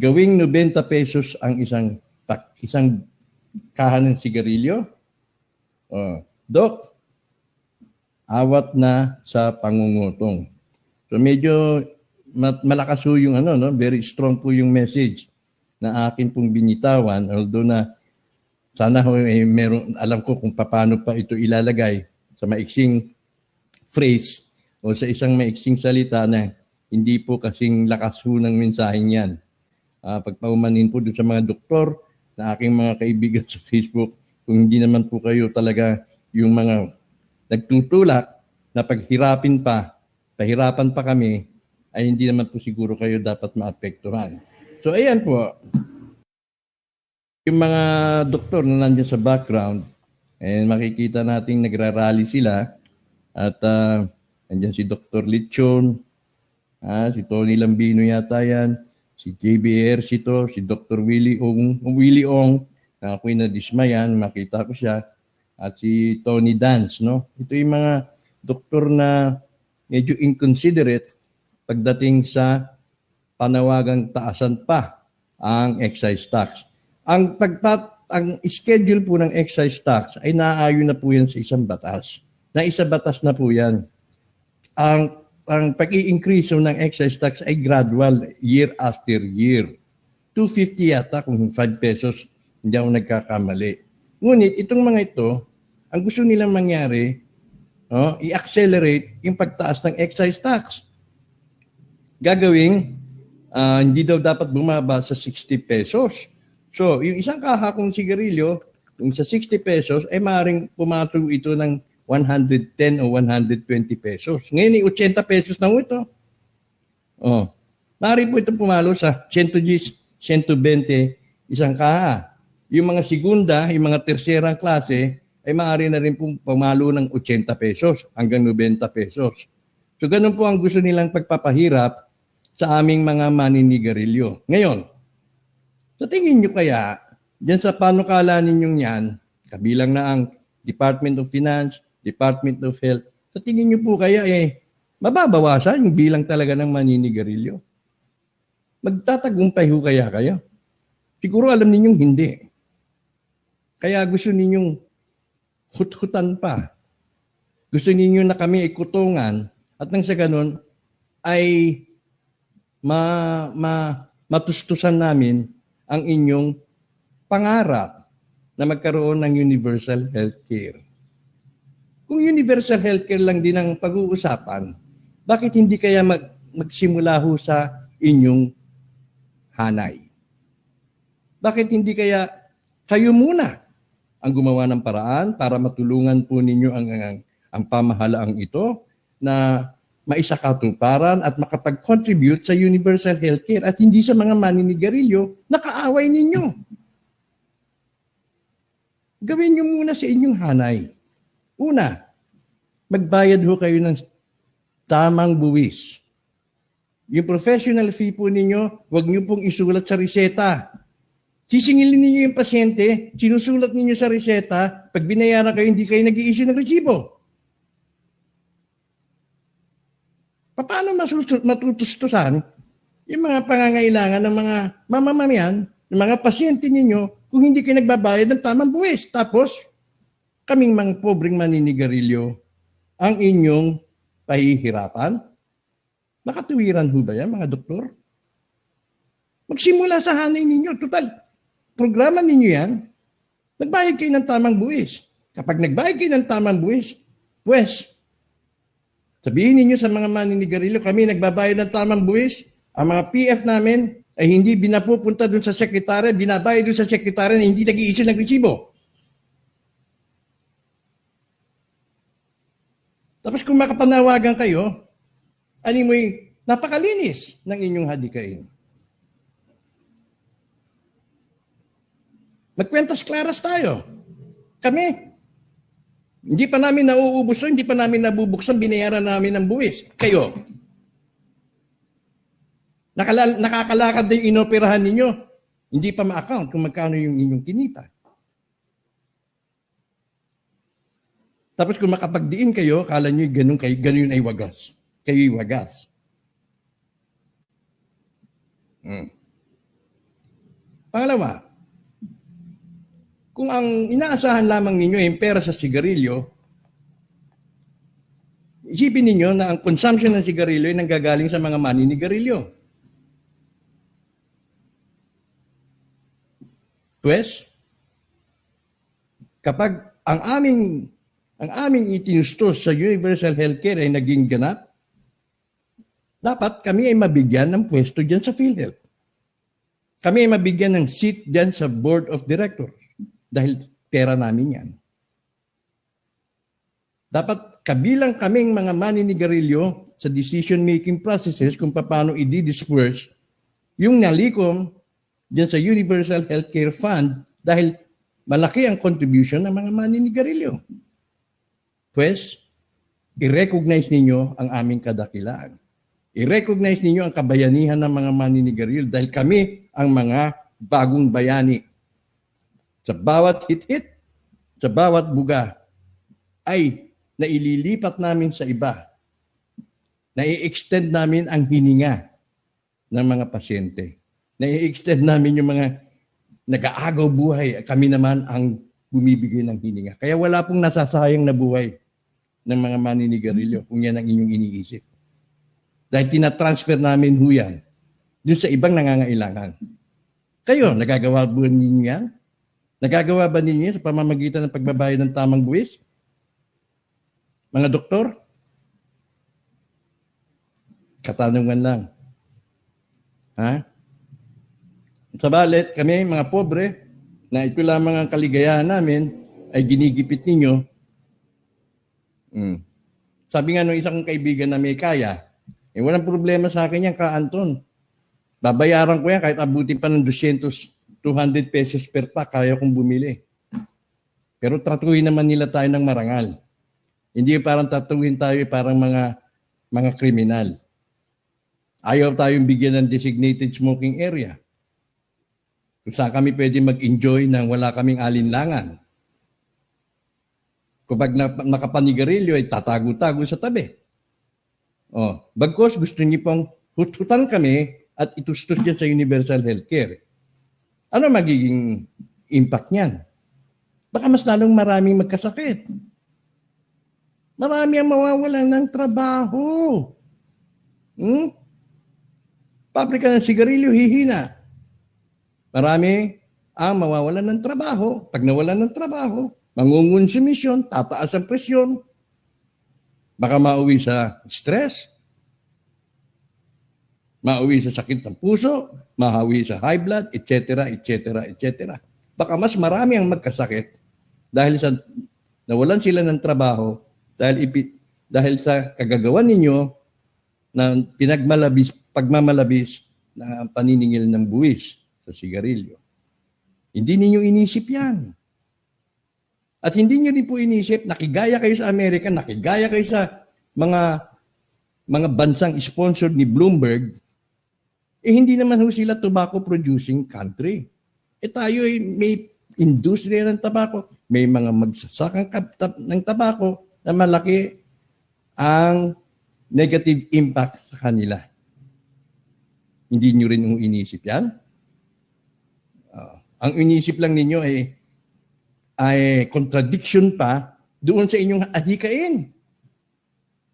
gawing 90 pesos ang isang tak, isang kahan ng sigarilyo. Oh, Dok, awat na sa pangungutong. So medyo malakas po yung ano, no? very strong po yung message na akin pong binitawan. Although na sana ho, eh, meron, alam ko kung paano pa ito ilalagay sa maiksing phrase o sa isang maiksing salita na hindi po kasing lakas ho ng mensaheng yan. Uh, pagpaumanin po doon sa mga doktor na aking mga kaibigan sa Facebook, kung hindi naman po kayo talaga yung mga nagtutulak na paghirapin pa, pahirapan pa kami, ay hindi naman po siguro kayo dapat maapektuhan. So ayan po, yung mga doktor na nandiyan sa background, and makikita nating nagrarally sila at uh, nandiyan si Dr. Lichon, ah, si Tony Lambino yata yan, si JB Ercito, si Dr. Willie Ong, Willie Ong, na ako'y nadismayan, makita ko siya, at si Tony Dance, no? Ito yung mga doktor na medyo inconsiderate pagdating sa panawagang taasan pa ang excise tax. Ang pagtat ang schedule po ng excise tax ay naaayon na po yan sa isang batas. Na isa batas na po yan. Ang ang pag-i-increase ng excise tax ay gradual year after year. 250 yata kung 5 pesos, hindi ako nagkakamali. Ngunit itong mga ito, ang gusto nilang mangyari, oh, i-accelerate yung pagtaas ng excise tax. Gagawing, uh, hindi daw dapat bumaba sa 60 pesos. So, yung isang kahakong sigarilyo, yung sa 60 pesos, ay maaaring pumato ito ng 110 o 120 pesos. Ngayon, 80 pesos na ito. Oh. Maaari po itong pumalo sa 110, 120 isang kaha. Yung mga segunda, yung mga terserang klase, ay maaari na rin pong pumalo ng 80 pesos hanggang 90 pesos. So ganun po ang gusto nilang pagpapahirap sa aming mga maninigarilyo. Ngayon, sa tingin nyo kaya, dyan sa panukala ninyong yan, kabilang na ang Department of Finance, Department of Health, sa tingin nyo po kaya eh, mababawasan yung bilang talaga ng maninigarilyo? Magtatagumpay ho kaya kayo? Siguro alam ninyong hindi. Kaya gusto ninyong hut-hutan pa. Gusto ninyo na kami ikutungan at nang sa ganun ay ma, ma, matustusan namin ang inyong pangarap na magkaroon ng universal health care. Kung universal health care lang din ang pag-uusapan, bakit hindi kaya mag, magsimula ho sa inyong hanay? Bakit hindi kaya kayo muna ang gumawa ng paraan para matulungan po ninyo ang, ang, ang pamahalaang ito na maisakatuparan at makapag-contribute sa universal healthcare at hindi sa mga maninigarilyo na kaaway ninyo. Gawin nyo muna sa inyong hanay. Una, magbayad ho kayo ng tamang buwis. Yung professional fee po ninyo, huwag nyo pong isulat sa reseta. Sisingilin ninyo yung pasyente, sinusulat ninyo sa reseta, pag binayaran kayo, hindi kayo nag-i-issue ng resibo. Paano matutustusan yung mga pangangailangan ng mga mamamayan, ng mga pasyente ninyo, kung hindi kayo nagbabayad ng tamang buwis? Tapos, kaming mga pobreng maninigarilyo, ang inyong pahihirapan? Makatuwiran ho ba yan, mga doktor? Magsimula sa hanay ninyo. Total, programa ninyo yan, nagbayad kayo ng tamang buwis. Kapag nagbayad kayo ng tamang buwis, pues, sabihin ninyo sa mga maninigarilyo, kami nagbabayad ng tamang buwis, ang mga PF namin ay hindi binapupunta dun sa sekretary, binabayad dun sa sekretary na hindi nag-i-issue ng resibo. Tapos kung makapanawagan kayo, animoy, napakalinis ng inyong hadikain. Magkwentas klaras tayo. Kami. Hindi pa namin nauubos hindi pa namin nabubuksan, binayaran namin ng buwis. Kayo. Nakala, nakakalakad na yung inoperahan ninyo. Hindi pa ma-account kung magkano yung inyong kinita. Tapos kung makapagdiin kayo, kala nyo ganun, kayo, ganun ay wagas. Kayo'y wagas. Hmm. Pangalawa, kung ang inaasahan lamang ninyo ay pera sa sigarilyo, isipin ninyo na ang consumption ng sigarilyo ay nanggagaling sa mga maninigarilyo. Pues, kapag ang aming ang aming itinustos sa universal healthcare ay naging ganap, dapat kami ay mabigyan ng pwesto diyan sa PhilHealth. Kami ay mabigyan ng seat diyan sa board of directors dahil pera namin yan. Dapat kabilang kaming mga maninigarilyo sa decision-making processes kung paano i-disperse yung nalikom diyan sa Universal Healthcare Fund dahil malaki ang contribution ng mga maninigarilyo. Pues, i-recognize ninyo ang aming kadakilaan. I-recognize ninyo ang kabayanihan ng mga maninigarilyo dahil kami ang mga bagong bayani. Sa bawat hit-hit, sa bawat buga, ay naililipat namin sa iba. Nai-extend namin ang hininga ng mga pasyente. Nai-extend namin yung mga nag-aagaw buhay. Kami naman ang bumibigay ng hininga. Kaya wala pong nasasayang na buhay ng mga maninigarilyo kung yan ang inyong iniisip. Dahil tinatransfer namin ho yan dun sa ibang nangangailangan. Kayo, nagagawa ba ninyo yan? Nagagawa ba ninyo sa pamamagitan ng pagbabayad ng tamang buwis? Mga doktor? Katanungan lang. Ha? Sa balit, kami mga pobre, na ito lamang ang kaligayahan namin, ay ginigipit ninyo. Mm. Sabi nga nung isang kaibigan na may kaya, eh walang problema sa akin yan, ka Anton. Babayaran ko yan kahit abutin pa ng 200, 200 pesos per pack, kaya kong bumili. Pero tratuhin naman nila tayo ng marangal. Hindi parang tatuhin tayo parang mga mga kriminal. Ayaw tayong bigyan ng designated smoking area. Kung saan kami pwede mag-enjoy nang wala kaming alinlangan. Kapag na, nakapanigarilyo ay tatago-tago sa tabi. Oh, bagkos gusto niyo pong hut-hutan kami at itustos dyan sa universal healthcare. Ano magiging impact niyan? Baka mas lalong maraming magkasakit. Marami ang mawawalan ng trabaho. Hmm? Pabrika ng sigarilyo, hihina. Marami ang mawawalan ng trabaho. Pag nawalan ng trabaho, mangungonsumisyon, tataas ang presyon. Baka mauwi sa stress, mauwi sa sakit ng puso, mahawi sa high blood, etc., etc., etc. Baka mas marami ang magkasakit dahil sa nawalan sila ng trabaho dahil ipi, dahil sa kagagawan ninyo na pinagmalabis, pagmamalabis na paniningil ng buwis sa sigarilyo. Hindi ninyo inisip yan. At hindi nyo rin po inisip, nakigaya kayo sa Amerika, nakigaya kayo sa mga mga bansang sponsored ni Bloomberg, eh hindi naman ho sila tobacco producing country. Eh tayo ay may industriya ng tabako, may mga magsasakang kap- ng tabako na malaki ang negative impact sa kanila. Hindi nyo rin inisip yan? Ang inisip lang ninyo ay ay contradiction pa doon sa inyong adhikain.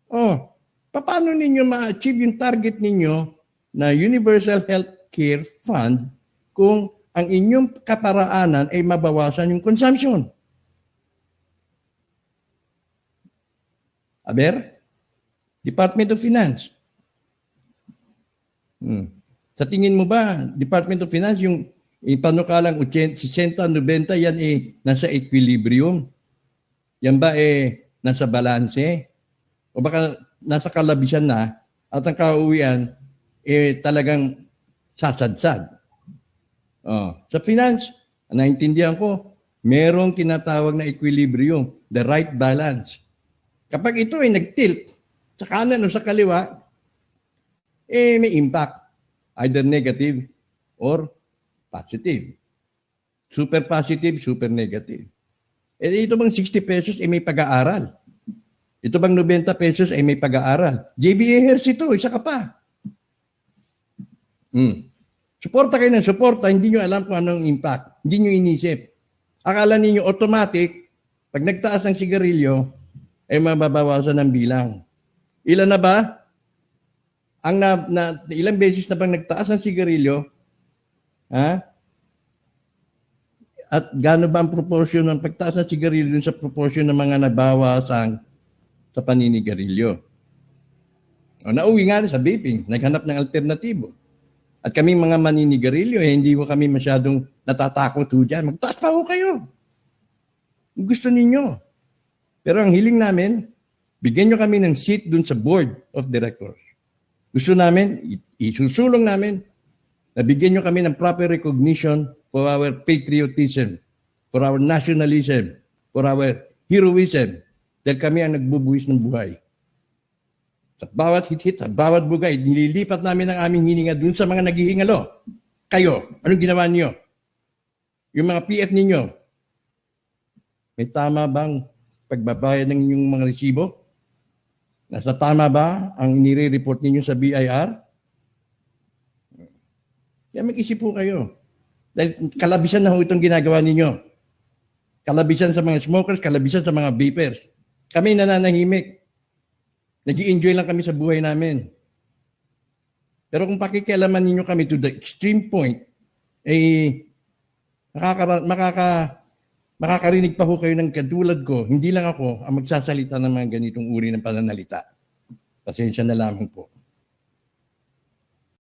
Oh, paano ninyo ma-achieve yung target ninyo na Universal Health Care Fund kung ang inyong kaparaanan ay mabawasan yung consumption? Aber? Department of Finance. Hmm. Sa tingin mo ba, Department of Finance, yung ipanukalang 80, 60, 90, yan eh, nasa equilibrium. Yan ba eh, nasa balanse? O baka nasa kalabisan na at ang kauwian eh talagang sasadsad. Oh, sa finance, naintindihan ko, merong tinatawag na equilibrium, the right balance. Kapag ito ay nag-tilt sa kanan o sa kaliwa, eh may impact, either negative or positive. Super positive, super negative. Eh ito bang 60 pesos eh may pag-aaral? Ito bang 90 pesos ay may pag-aaral? JBA Hairs ito, isa ka pa. Hmm. Suporta kayo ng suporta, hindi nyo alam kung anong impact. Hindi nyo inisip. Akala ninyo automatic, pag nagtaas ng sigarilyo, ay mababawasan ng bilang. Ilan na ba? Ang na, na, ilang beses na bang nagtaas ng sigarilyo? Ha? At gaano ba ang proportion ng pagtaas ng sigarilyo sa proportion ng mga nabawasan sa paninigarilyo? O, nauwi nga sa vaping, naghanap ng alternatibo. At kami mga maninigarilyo, eh, hindi ko kami masyadong natatakot ho dyan. Magtaas pa ho kayo. Gusto ninyo. Pero ang hiling namin, bigyan nyo kami ng seat dun sa board of directors. Gusto namin, isusulong namin na bigyan nyo kami ng proper recognition for our patriotism, for our nationalism, for our heroism, dahil kami ang nagbubuhis ng buhay. Sa bawat hit-hit, sa bawat bugay, nililipat namin ang aming hininga dun sa mga naghihingalo. Kayo, anong ginawa niyo? Yung mga PF ninyo, may tama bang pagbabayad ng inyong mga resibo? Nasa tama ba ang nire-report ninyo sa BIR? Kaya mag-isip po kayo. Dahil kalabisan na ho itong ginagawa ninyo. Kalabisan sa mga smokers, kalabisan sa mga vapers. Kami nananahimik. nag enjoy lang kami sa buhay namin. Pero kung pakikialaman ninyo kami to the extreme point, eh, makaka, makaka, makakarinig pa ho kayo ng katulad ko, hindi lang ako ang magsasalita ng mga ganitong uri ng pananalita. Pasensya na lamang po.